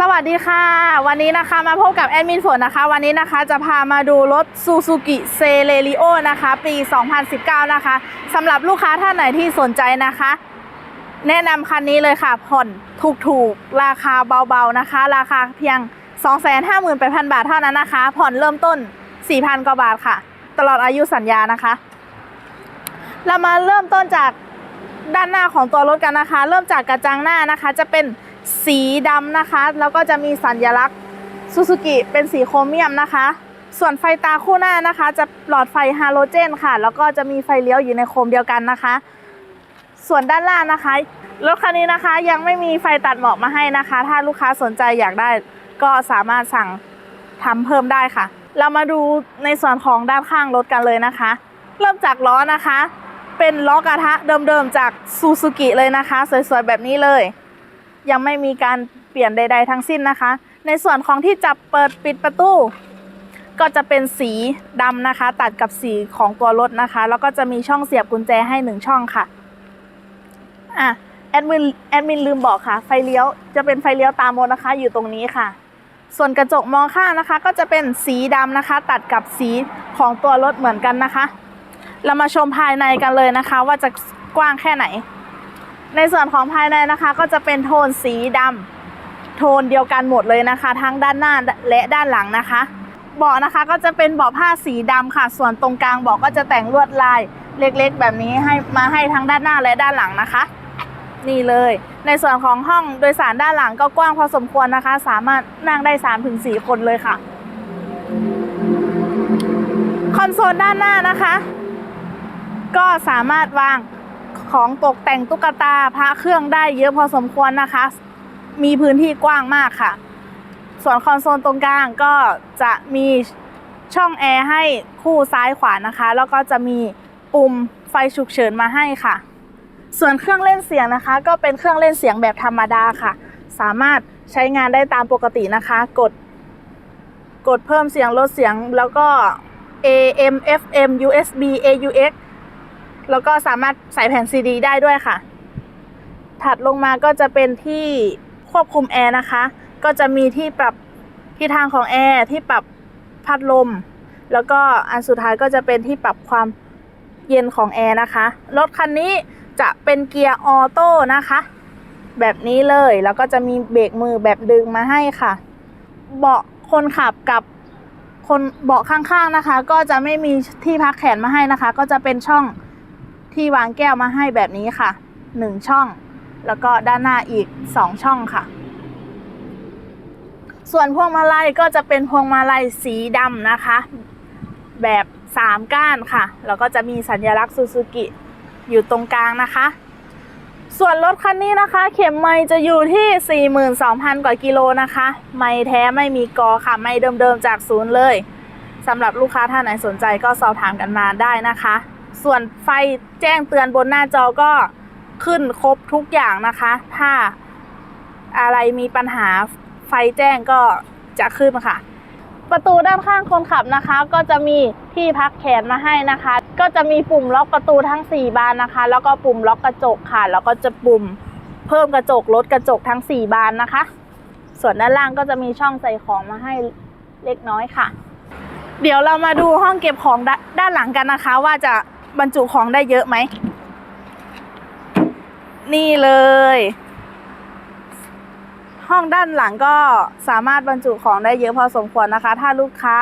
สวัสดีค่ะ วันนี้นะคะมาพบกับแอดมินฝนนะคะ วันนี้นะคะจะพามาดูรถ Suzuki c e l e r i o นะคะ ปี 2019 นะคะสำหรับลูกค้าท่านไหนที่สนใจนะคะ แนะนำคันนี้เลยค่ะ ผ่อนถูกๆ ราคาเบาๆนะคะ ราคาเพียง 258,000 บาทเท่านั้นนะคะ ผ่อนเริ่มต้น 4,000 กว่าบาทค่ะ ตลอดอายุสัญญานะคะ เรามาเริ่มต้นจากด้านหน้าของตัวรถกันนะคะ เริ่มจากกระจังหน้านะคะจะเป็น สีดำนะคะ แล้วก็จะมีสัญลักษณ์ซูซูกิเป็นสีโครเมียมนะคะ ส่วนไฟตาคู่หน้านะคะ จะหลอดไฟฮาโลเจนค่ะ แล้วก็จะมีไฟเลี้ยวอยู่ในโคมเดียวกันนะคะ ส่วนด้านล่างนะคะรถคันนี้นะคะยังไม่มีไฟตัดหมอกมาให้นะคะ ถ้าลูกค้าสนใจอยากได้ก็สามารถสั่งทำเพิ่มได้ค่ะ เรามาดูในส่วนของด้านข้างรถกันเลยนะคะ เริ่มจากล้อนะคะ เป็นล้อกระทะเดิมๆจากซูซูกิเลยนะคะ สวยๆแบบนี้เลย ยังไม่มีการเปลี่ยนใด ๆ ทั้งสิ้นนะคะ ในส่วนของที่จับเปิดปิดประตู ก็จะเป็นสีดำนะคะ ตัดกับสีของตัวรถนะคะ แล้วก็จะมีช่องเสียบกุญแจให้หนึ่งช่องค่ะอะแอดมินแอดมินลืมบอกค่ะ ไฟเลี้ยวจะเป็นไฟเลี้ยวตามโมดนะคะอยู่ตรงนี้ค่ะ ส่วนกระจกมองข้างนะคะ ก็จะเป็นสีดำนะคะ ตัดกับสีของตัวรถเหมือนกันนะคะ เรามาชมภายในกันเลยนะคะ ว่าจะกว้างแค่ไหน ในส่วนของภายในนะคะก็จะเป็นโทนสีดำโทนเดียวกันหมดเลยนะคะ ทั้งด้านหน้าและด้านหลังนะคะ เบาะนะคะก็จะเป็นเบาะผ้าสีดำค่ะ ส่วนตรงกลางเบาะก็จะแต่งลวดลายเล็กๆ แบบนี้ให้มาให้ทั้งด้านหน้าและด้านหลังนะคะ นี่เลย ในส่วนของห้องโดยสารด้านหลังก็กว้างพอสมควรนะคะ สามารถนั่งได้ 3-4 คนเลยค่ะ คอนโซลด้านหน้านะคะ ก็สามารถวาง ของตกแต่งตุ๊กตาพระเครื่องได้เยอะพอสมควรนะคะ มีพื้นที่กว้างมากค่ะ ส่วนคอนโซลตรงกลางก็จะมีช่องแอร์ให้คู่ซ้ายขวานะคะ แล้วก็จะมีปุ่มไฟฉุกเฉินมาให้ค่ะ ส่วนเครื่องเล่นเสียงนะคะ ก็เป็นเครื่องเล่นเสียงแบบธรรมดาค่ะ สามารถใช้งานได้ตามปกตินะคะ กด กดเพิ่มเสียงลดเสียงแล้วก็ AM FM USB AUX แล้วก็สามารถใส่แผ่นซีดีได้ด้วยค่ะ ถัดลงมาก็จะเป็นที่ควบคุมแอร์นะคะ ก็จะมีที่ปรับทิศทางของแอร์ที่ปรับพัดลม แล้วก็อันสุดท้ายก็จะเป็นที่ปรับความเย็นของแอร์นะคะ รถคันนี้จะเป็นเกียร์ออโต้นะคะ แบบนี้เลย แล้วก็จะมีเบรกมือแบบดึงมาให้ค่ะ เบาะคนขับกับคนเบาะข้างๆนะคะ ก็จะไม่มีที่พักแขนมาให้นะคะ ก็จะเป็นช่อง ที่วางแก้วมาให้แบบนี้ค่ะหนึ่งช่อง แล้วก็ด้านหน้าอีกสองช่องค่ะ ส่วนพวงมาลัยก็จะเป็นพวงมาลัยสีดำนะคะ แบบสามก้านค่ะ แล้วก็จะมีสัญลักษณ์ซูซูกิอยู่ตรงกลางนะคะ ส่วนรถคันนี้นะคะ เข็มไมล์จะอยู่ที่ 42,000 กว่ากิโลนะคะ ไมล์แท้ไม่มีกอค่ะ ไมล์เดิมๆจากศูนย์เลยสำหรับลูกค้าท่านไหนสนใจก็สอบถามกันมาได้นะคะ ส่วนไฟแจ้งเตือนบนหน้าจอก็ขึ้นครบทุกอย่างนะคะ ถ้าอะไรมีปัญหาไฟแจ้งก็จะขึ้นค่ะ ประตูด้านข้างคนขับนะคะ ก็จะมีที่พักแขนมาให้นะคะ ก็จะมีปุ่มล็อกประตูทั้ง 4 บานนะคะ แล้วก็ปุ่มล็อกกระจกค่ะ แล้วก็จะปุ่มเพิ่มกระจกลดกระจกทั้ง 4 บานนะคะ ส่วนด้านล่างก็จะมีช่องใส่ของมาให้เล็กน้อยค่ะ เดี๋ยวเรามาดูห้องเก็บของดด้านหลังกันนะคะ ว่าจะ บรรจุของได้เยอะไหม นี่เลย ห้องด้านหลังก็สามารถบรรจุของได้เยอะพอสมควรนะคะ ถ้าลูกค้า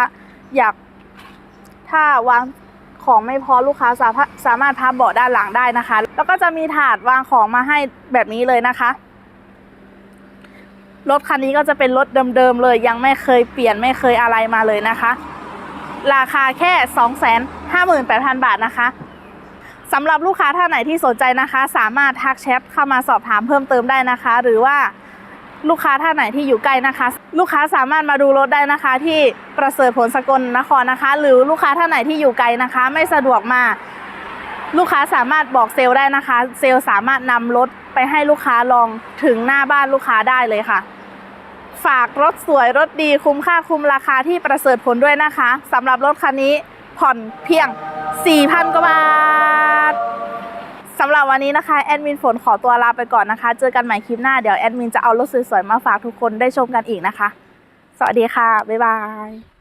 อยาก ถ้าวางของไม่พอลูกค้าสามารถสามารถพับเบาะด้านหลังได้นะคะ แล้วก็จะมีถาดวางของมาให้แบบนี้เลยนะคะ รถคันนี้ก็จะเป็นรถเดิมๆเลย ยังไม่เคยเปลี่ยนไม่เคยอะไรมาเลยนะคะ ราคาแค่ 258,000 บาทนะคะ สำหรับลูกค้าท่านไหนที่สนใจนะคะ สามารถทักแชทเข้ามาสอบถามเพิ่มเติมได้นะคะ หรือว่าลูกค้าท่านไหนที่อยู่ใกล้นะคะ ลูกค้าสามารถมาดูรถได้นะคะ ที่ประเสริฐผลสกลนครนะคะ หรือลูกค้าท่านไหนที่อยู่ไกลนะคะ ไม่สะดวกมา ลูกค้าสามารถบอกเซลล์ได้นะคะ เซลล์สามารถนำรถไปให้ลูกค้าลองถึงหน้าบ้านลูกค้าได้เลยค่ะ ฝากรถสวยรถดีคุ้มค่าคุ้มราคาที่ประเสริฐผลด้วยนะคะสำหรับรถคันนี้ผ่อนเพียง 4,000กว่าบาท สำหรับวันนี้นะคะแอดมินฝนขอตัวลาไปก่อนนะคะ เจอกันใหม่คลิปหน้าเดี๋ยวแอดมินจะเอารถสวยๆมาฝากทุกคนได้ชมกันอีกนะคะ สวัสดีค่ะ บ๊ายบาย